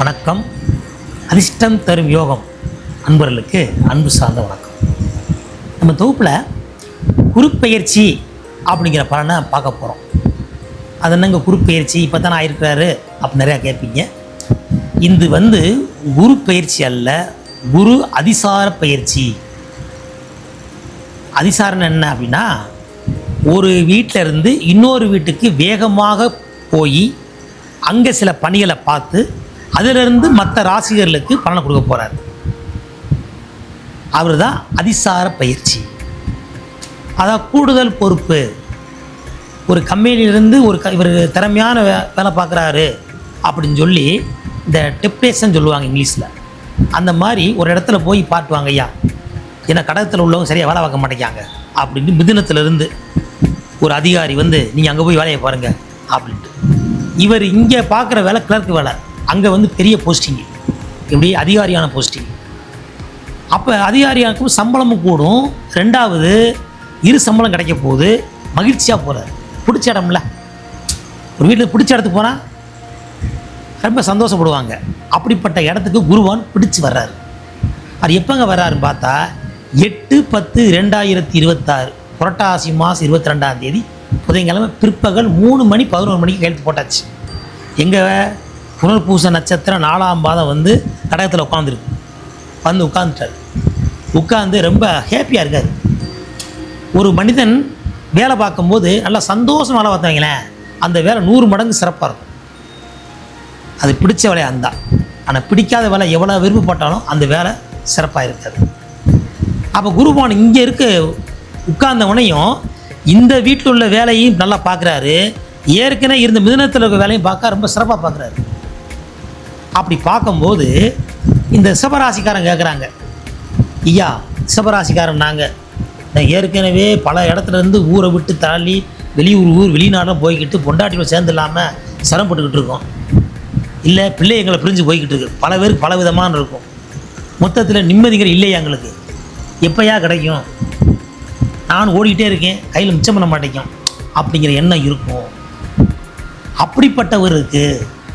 வணக்கம். அதிர்ஷ்டம் தரும் யோகம். அன்பர்களுக்கு அன்பு சார்ந்த வணக்கம். நம்ம தொகுப்பில் குருப்பெயர்ச்சி அப்படிங்கிற பலனை பார்க்க போகிறோம் அது என்னங்க குருப்பெயர்ச்சி? இப்போ தானே ஆயிருக்கிறாரு அப்படி நிறையா கேட்பீங்க. இது வந்து குரு பயிற்சி அல்ல குரு அதிசார பயிற்சி. அதிசாரம் என்ன அப்படின்னா ஒரு வீட்டில் இருந்து இன்னொரு வீட்டுக்கு வேகமாக போய் அங்கே சில பணிகளை பார்த்து அதிலிருந்து மற்ற ராசிகர்களுக்கு பலனை கொடுக்க போகிறார் அவர் தான் அதிசார பயிற்சி. அதான் கூடுதல் பொறுப்பு. ஒரு கம்பெனியிலேருந்து ஒரு க இவர் திறமையான வே வேலை பார்க்குறாரு அப்படின்னு சொல்லி இந்த டெப்டேஷன் சொல்லுவாங்க இங்கிலீஷில். அந்த மாதிரி ஒரு இடத்துல போய் பாட்டுவாங்க ஐயா ஏன்னா கடகத்தில் உள்ளவங்க சரியாக வேலை பார்க்க மாட்டேங்காங்க அப்படின்ட்டு மிதுனத்திலிருந்து ஒரு அதிகாரி வந்து நீங்கள் அங்கே போய் வேலையை பாருங்கள் அப்படின்ட்டு. இவர் இங்கே பார்க்குற வேலை கிளர்க்கு வேலை. அங்கே வந்து பெரிய போஸ்டிங்கு இப்படி அதிகாரியான போஸ்டிங் அப்போ அதிகாரியாக்கும் சம்பளமும் கூடும். ரெண்டாவது இரு சம்பளம் கிடைக்க போகுது. மகிழ்ச்சியாக போகிறார் பிடிச்ச இடம்ல. ஒரு வீட்டில் பிடிச்ச இடத்துக்கு போனால் ரொம்ப சந்தோஷப்படுவாங்க. அப்படிப்பட்ட இடத்துக்கு குருவான் பிடிச்சு வர்றாரு. அவர் எப்போங்க வர்றாருன்னு பார்த்தா எட்டு பத்து ரெண்டாயிரத்தி இருபத்தாறு புரட்டாசி மாதம் இருபத்தி ரெண்டாம் தேதி புதன்கிழமை பிற்பகல் மூணு மணி பதினோரு மணிக்கு கையெழுத்து போட்டாச்சு. எங்கள் புனர்பூச நட்சத்திரம் நாலாம் பாதம் வந்து கடகத்தில் உட்காந்துருக்கு வந்து உட்காந்துட்டார் உட்காந்து ரொம்ப ஹேப்பியாக இருக்கார். ஒரு மனிதன் வேலை பார்க்கும்போது நல்லா சந்தோஷம் வேலை பார்த்தவங்களேன் அந்த வேலை நூறு மடங்கு சிறப்பாக இருக்கும். அது பிடிச்ச வேலையாக இருந்தால் ஆனால் பிடிக்காத வேலை எவ்வளோ விருப்பப்பட்டாலும் அந்த வேலை சிறப்பாக இருக்காது. அப்போ குருபான் இங்கே இருக்க உட்கார்ந்தவனையும் இந்த வீட்டில் உள்ள வேலையும் நல்லா பார்க்குறாரு ஏற்கனவே இருந்த மிதனத்தில் இருக்க வேலையும் பார்க்க ரொம்ப சிறப்பாக பார்க்குறாரு அப்படி பார்க்கும்போது இந்த சிவராசிக்காரன் கேட்குறாங்க ஐயா சிவராசிக்காரன் நாங்கள் நான் ஏற்கனவே பல இடத்துலேருந்து ஊரை விட்டு தள்ளி வெளியூர் ஊர் வெளிநாடும் போய்கிட்டு பொண்டாட்டியோட சேர்ந்து இல்லாமல் சிரமப்பட்டுக்கிட்டு இருக்கோம். இல்லை பிள்ளை எங்களை பிரிஞ்சு போய்கிட்டு இருக்கு. பல பேருக்கு பல விதமான இருக்கும். மொத்தத்தில் நிம்மதிகள் இல்லையா எங்களுக்கு? எப்போயா கிடைக்கும்? நான் ஓடிக்கிட்டே இருக்கேன். கையில் மிச்சம் பண்ண மாட்டேங்கும் அப்படிங்கிற எண்ணம் இருக்கும். அப்படிப்பட்டவருக்கு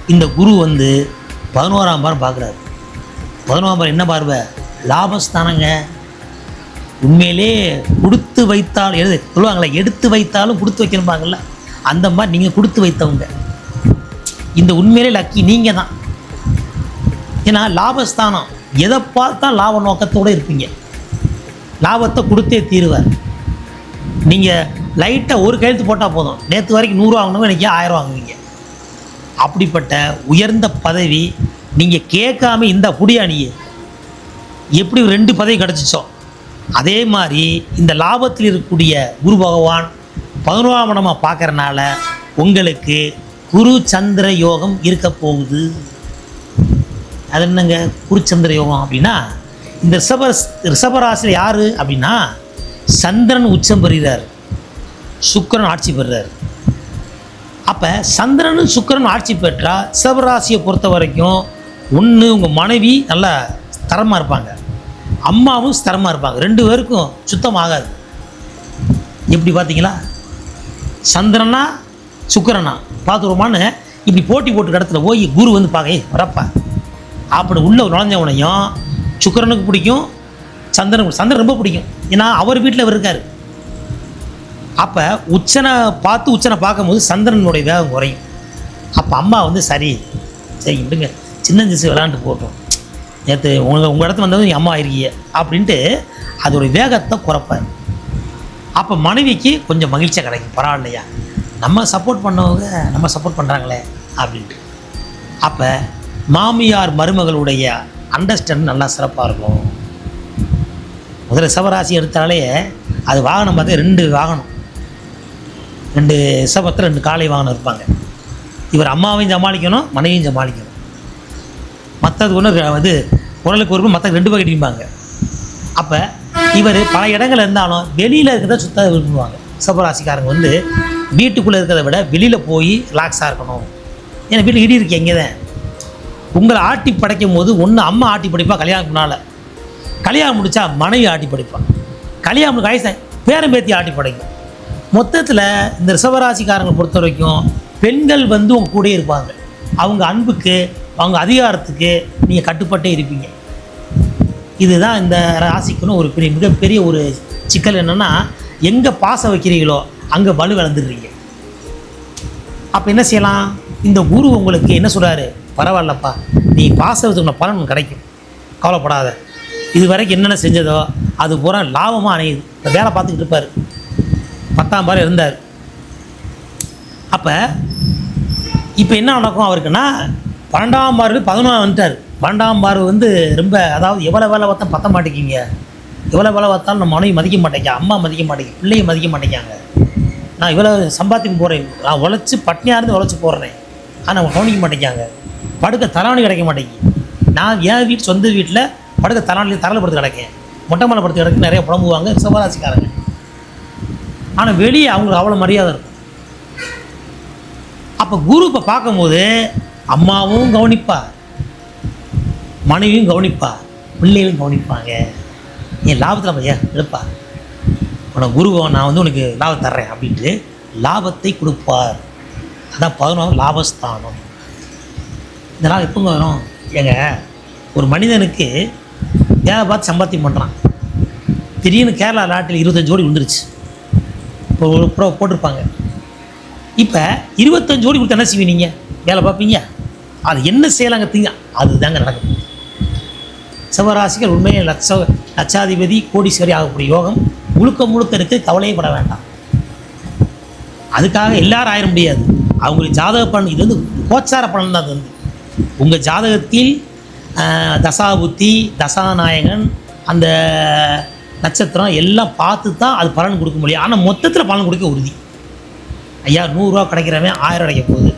இந்த குரு வந்து பதினோராம் பாரம் பார்க்குறாரு. பதினோராம் பாரம் என்ன பார்வை? லாபஸ்தானங்க. உண்மையிலே கொடுத்து வைத்தால் எழுது சொல்லுவாங்களே எடுத்து வைத்தாலும் கொடுத்து வைக்கணும்பாங்கல்ல. அந்த மாதிரி நீங்கள் கொடுத்து வைத்தவங்க. இந்த உண்மையிலே லக்கி நீங்கள் தான் ஏன்னா லாபஸ்தானம் எதை பார்த்தா லாப நோக்கத்தோடு இருப்பீங்க. லாபத்தை கொடுத்தே தீருவார். நீங்கள் லைட்டாக ஒரு கையெழுத்து போட்டால் போதும். நேற்று வரைக்கும் நூறுரூவா வாங்கினவங்க இன்றைக்கி ஆயிரம் வாங்குவீங்க. அப்படிப்பட்ட உயர்ந்த பதவி நீங்கள் கேட்காம இந்த புடியாணியே. எப்படி ரெண்டு பதவி கிடச்சிச்சோ. அதே மாதிரி இந்த லாபத்தில் இருக்கக்கூடிய குரு பகவான் பதினோராம் இடமாக பார்க்கறனால உங்களுக்கு குரு சந்திர யோகம் இருக்க போகுது. அது என்னங்க? குருச்சந்திர யோகம் அப்படின்னா இந்த ரிஷப ரிஷபராசியில் யார் அப்படின்னா சந்திரன் உச்சம் பெறுகிறார். சுக்கரன் ஆட்சி பெறுறார் அப்போ சந்திரனும் சுக்கிரன் ஆட்சி பெற்றா சிவராசியை பொறுத்த வரைக்கும் ஒன்று உங்கள் மனைவி நல்லா தரமாக இருப்பாங்க. அம்மாவும் ஸ்தரமாக இருப்பாங்க. ரெண்டு பேருக்கும் சுத்தமாகாது எப்படி பார்த்தீங்களா சந்திரனா சுக்கரனா? பார்த்துருமான்னு இப்படி போட்டி போட்டு இடத்துல போய் குரு வந்து பார்க்க வரப்பா. அப்படி உள்ள நுழைஞ்சவனையும் சுக்கிரனுக்கு பிடிக்கும் சந்திரனுக்கு சந்திரன் ரொம்ப பிடிக்கும். ஏன்னா அவர் வீட்டில் அவர் இருக்கார். அப்போ உச்சனை பார்த்து உச்சனை பார்க்கும்போது சந்திரனுடைய வேகம் குறையும் அப்போ அம்மா வந்து சரி சரி விடுங்க. சின்ன திசை விளாண்டு போட்டோம். நேற்று உங்கள் உங்கள் இடத்துல வந்தது நீ அம்மா இருக்கீங்க அப்படின்ட்டு அதோடைய வேகத்தை குறைப்பார். அப்போ மனைவிக்கு கொஞ்சம் மகிழ்ச்சியாக கிடைக்கும். பரவாயில்லையா? நம்ம சப்போர்ட் பண்ணவங்க நம்ம சப்போர்ட் பண்ணுறாங்களே அப்படின்ட்டு. அப்போ மாமியார் மருமகளுடைய அண்டர்ஸ்டாண்ட் நல்லா சிறப்பாக இருக்கும். முதல்ல சிவராசி எடுத்தாலே அது வாகனம் பார்த்தா ரெண்டு வாகனம். ரெண்டு சிவத்தில் ரெண்டு காலை வாகனம் இருப்பாங்க. இவர் அம்மாவையும் சமாளிக்கணும் மனைவியும் சமாளிக்கணும். மற்றது ஒன்று இது குரலுக்கு ஒரு மற்ற ரெண்டு பக்கம் அடிப்பாங்க அப்போ இவர் பல இடங்கள் இருந்தாலும் வெளியில் இருக்கிறத சுத்த விரும்புவாங்க. சபராசிக்காரங்க வந்து வீட்டுக்குள்ளே இருக்கிறத விட வெளியில் போய் ரிலாக்ஸாக இருக்கணும். ஏன்னா வீட்டில் இடி இருக்கு எங்கே தான் உங்களை ஆட்டி படைக்கும் போது ஒன்று அம்மா ஆட்டி படைப்பா கல்யாணம் முன்னால். கல்யாணம் முடித்தா மனைவி ஆட்டி படைப்பான் கல்யாணம் வயசு பேரம்பேத்தி ஆட்டி படைக்கும். மொத்தத்தில் இந்த ரிஷபராசிக்காரங்களை பொறுத்த வரைக்கும் பெண்கள் வந்து உங்க கூடயே இருப்பாங்க. அவங்க அன்புக்கு அவங்க அதிகாரத்துக்கு நீங்கள் கட்டுப்பட்டே இருப்பீங்க. இதுதான் இந்த ராசிக்குன்னு ஒரு பெரிய மிகப்பெரிய ஒரு சிக்கல் என்னென்னா எங்கே பாசம் வைக்கிறீங்களோ அங்கே வலு வளர்ந்துடுறீங்க. அப்போ என்ன செய்யலாம்? இந்த குரு உங்களுக்கு என்ன சொல்கிறாரு பரவாயில்லப்பா நீ பாசம் பலன் உனக்கு கிடைக்கும். கவலைப்படாத. இது வரைக்கும் என்னென்ன செஞ்சதோ அது பூரா லாபமாக அணையுது. இப்போ வேலை பார்த்துக்கிட்டு இருப்பார். பத்தாம் பார் இருந்தார். அப்போ இப்போ என்ன நடக்கும் அவருக்குன்னா பன்னெண்டாம் பார் பதினொன்று வந்துட்டார். பன்னெண்டாம் பார் வந்து ரொம்ப அதாவது எவ்வளோ வேலை பார்த்தா பத்த மாட்டேங்கிங்க எவ்வளோ வேலை பார்த்தாலும் நம்ம மனைவி மதிக்க மாட்டேங்க அம்மா மதிக்க மாட்டேங்க பிள்ளையை மதிக்க மாட்டேங்காங்க நான் இவ்வளோ சம்பாத்திக்கு போகிறேன் நான் உழைச்சி பட்னியாக இருந்து உழைச்சி போடுறேன் ஆனால் அவங்க கவனிக்க மாட்டேங்காங்க படுக்க தலாணி கிடைக்க மாட்டேங்குது. நான் என் வீட்டு சொந்த வீட்டில் படுக்க தலாணி தரலை படுத்து கிடக்கேன். மொட்டை மலை படுத்து கிடக்கு நிறைய புலம்புவாங்க சிவராசிக்காரங்க. ஆனால் வெளியே அவங்களுக்கு அவ்வளோ மரியாதை இருக்கும். அப்போ குரு இப்போ பார்க்கும்போது அம்மாவும் கவனிப்பா மனைவியும் கவனிப்பா பிள்ளைகளும் கவனிப்பாங்க. என் லாபத்தில் நம்ம எடுப்பா உனக்கு குரு நான் வந்து உனக்கு லாபம் தர்றேன் அப்படின்ட்டு லாபத்தை கொடுப்பார். அதான் பதினொன்று லாபஸ்தானம். இந்த லாபம் எப்போங்க வரும்? ஏங்க ஒரு மனிதனுக்கு வேலை பார்த்து சம்பாத்தியம் பண்ணுறான் திடீர்னு கேரளா நாட்டில் இருபத்தஞ்சு கோடி விழுந்துருச்சு. இப்போ ஒரு ப்ரோ போட்டிருப்பாங்க. இப்போ இருபத்தஞ்சு கோடி கொடுத்து என்ன செய்வீங்க நீங்கள் வேலை பார்ப்பீங்க? அது என்ன செய்யலாங்க தீங்க அதுதாங்க நடக்கும். சிவராசிகள் உண்மையை லட்ச லட்சாதிபதி கோடீஸ்வரி ஆகக்கூடிய யோகம் முழுக்க முழுக்க இருக்கு கவலையே பட வேண்டாம். அதுக்காக எல்லாரும் ஆயிட முடியாது. அவங்களுக்கு ஜாதக பலன் இது வந்து கோச்சார பலன் தான் அது வந்து உங்கள் ஜாதகத்தில் தசாபுத்தி தசாநாயகன் அந்த நட்சத்திரம் எல்லாம் பார்த்து தான் அது பலன் கொடுக்க முடியும். ஆனால் மொத்தத்தில் பலன் கொடுக்க உறுதி. ஐயா நூறுரூவா கிடைக்கிறவன் ஆயிரம் கிடைக்க போகுது.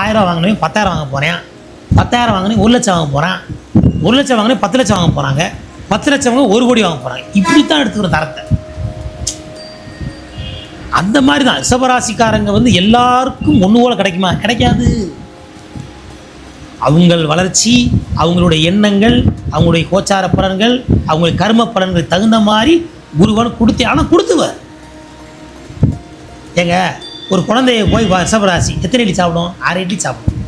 ஆயிரம் வாங்கினவன் பத்தாயிரம் வாங்க போகிறேன் பத்தாயிரம் வாங்கினவன் ஒரு லட்சம் வாங்க போகிறேன் ஒரு லட்சம் வாங்கினே பத்து லட்சம் வாங்க போகிறாங்க பத்து லட்சம் வாங்க ஒரு கோடி வாங்க போகிறாங்க இப்படி தான் எடுத்துக்கிற தரத்தை. அந்த மாதிரி தான் ரிஷபராசிக்காரங்க வந்து எல்லாருக்கும் ஒன்று போல கிடைக்குமா? கிடைக்காது. அவங்கள் வளர்ச்சி அவங்களுடைய எண்ணங்கள் அவங்களுடைய கோச்சார பலன்கள் அவங்களுடைய கர்ம பலன்கள் தகுந்த மாதிரி குருவன் கொடுத்து ஆனால் கொடுத்துவார் ஏங்க ஒரு குழந்தைய போய் வ- எத்தனை இட்லி சாப்பிடும்? ஆறு இட்லி சாப்பிடும்.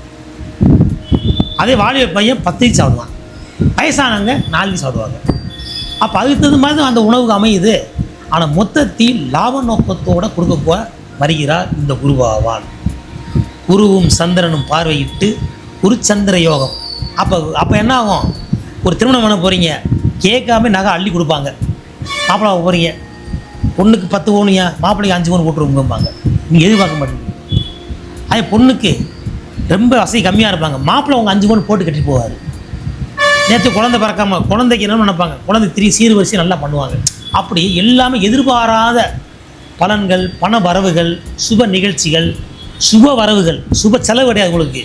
அதே வாலிப பையன் பத்து இட்லி சாப்பிடுவான். வயசானவங்க நாலு இட்லி சாப்பிடுவாங்க. அப்போ அதுக்கு தகுந்த மாதிரி தான் அந்த உணவுக்கு அமையுது. ஆனால் மொத்தத்தில் லாப நோக்கத்தோடு கொடுக்க போ வருகிறார் இந்த குருவாவான் குருவும் சந்திரனும் பார்வையிட்டு குருச்சந்திர யோகம். அப்போ அப்போ என்ன ஆகும் ஒரு திருமணம் பண்ண போகிறீங்க கேட்காம நகை அள்ளி கொடுப்பாங்க. மாப்பிள்ளை போகிறீங்க பொண்ணுக்கு பத்து ஓனியா மாப்பிள்ளைக்கு அஞ்சு பவுன் போட்டுருவாங்க நீங்கள் எதிர்பார்க்க மாட்டீங்க. அதே பொண்ணுக்கு ரொம்ப வசதி கம்மியாக இருப்பாங்க. மாப்பிள்ளை அவங்க அஞ்சு பவுன் போட்டு கட்டிட்டு போவார். நேற்று குழந்தை பிறக்காம குழந்தைக்கு என்ன நினைப்பாங்க? குழந்தை திரி சீர்வரிசை நல்லா பண்ணுவாங்க. அப்படி எல்லாமே எதிர்பாராத பலன்கள் பண வரவுகள் சுப நிகழ்ச்சிகள் சுப வரவுகள் சுப செலவு கிடையாது உங்களுக்கு.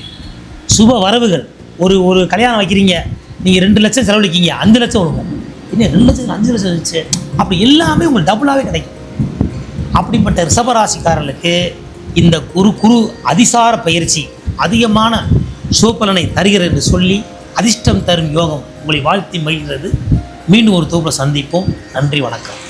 சுப வரவுகள். ஒரு ஒரு கல்யாணம் வைக்கிறீங்க நீங்கள் ரெண்டு லட்சம் செலவழிக்கீங்க அஞ்சு லட்சம் விழுவோம் என்ன ரெண்டு லட்சம் அஞ்சு லட்சம் இருந்துச்சு அப்படி எல்லாமே உங்களுக்கு டபுளாகவே கிடைக்கும். அப்படிப்பட்ட ரிஷபராசிக்காரர்களுக்கு இந்த குரு குரு அதிசார பயிற்சி அதிகமான சோப்பலனை தருகிறது என்று சொல்லி அதிர்ஷ்டம் தரும் யோகம் உங்களை வாழ்த்தி மகிழ்கிறது. மீண்டும் ஒரு தொகுப்பில் சந்திப்போம். நன்றி வணக்கம்.